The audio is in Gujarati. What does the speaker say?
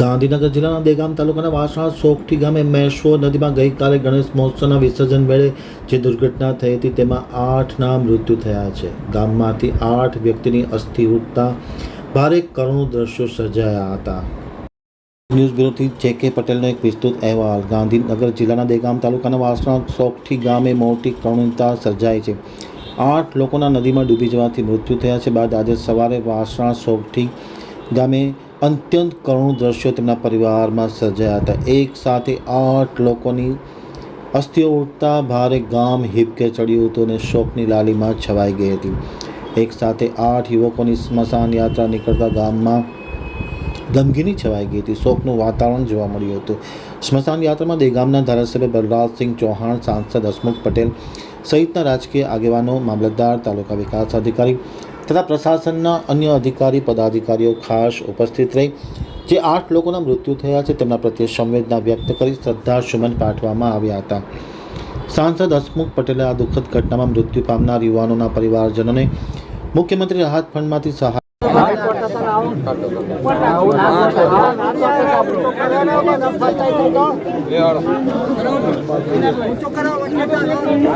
ગાંધીનગર જિલ્લાના દેગામ તાલુકાના વાસણા સોગઠી ગામે મેશ્વો નદીમાં ગઈકાલે ગણેશ મહોત્સવના વિસર્જન વેળે જે દુર્ઘટના થઈ હતી, તેમાં આઠના મૃત્યુ થયા છે. ગામમાંથી આઠ વ્યક્તિની અસ્થિ ઉઠતા ભારે કરુણ દ્રશ્યો સર્જાયા હતા. ન્યૂઝ બ્યુરોથી જે કે પટેલનો એક વિસ્તૃત અહેવાલ. ગાંધીનગર જિલ્લાના દેગામ તાલુકાના વાસણા સોગઠી ગામે મોટી કરુણતા સર્જાઈ છે. આઠ લોકોના નદીમાં ડૂબી જવાથી મૃત્યુ થયા છે. બાદ આજે સવારે વાસણા સોગઠી ગામે અત્યંત કરુણ દ્રશ્યો તેમના પરિવારમાં સર્જાયા હતા. એક સાથે આઠ લોકોની અસ્થિઓ ઉઠતા ભારે ગામ હિપકે ચડ્યું હતું અને શોકની લાલીમાં છવાઈ ગઈ હતી. એક સાથે આઠ યુવકોની સ્મશાન યાત્રા નીકળતા ગામમાં ગમગીની છવાઈ ગઈ હતી. શોકનું વાતાવરણ જોવા મળ્યું હતું. સ્મશાન યાત્રામાં દેગામના ધારાસભ્ય બલરાજસિંહ ચૌહાણ, સાંસદ હસમુખ પટેલ સહિતના રાજકીય આગેવાનો, મામલતદાર, તાલુકા વિકાસ અધિકારી તથા પ્રશાસનના અન્ય અધિકારી, પદાધિકારીઓ ખાસ ઉપસ્થિત રહી. જે આઠ લોકોના મૃત્યુ થયા છે, તેમના પ્રત્યે સંવેદના વ્યક્ત કરી શ્રદ્ધાસુમન પાઠવામાં આવ્યા હતા. સાંસદ હસમુખ પટેલે આ દુઃખદ ઘટનામાં મૃત્યુ પામનાર યુવાનોના પરિવારજનોને મુખ્યમંત્રી રાહત ફંડમાંથી સહાય ઊંચો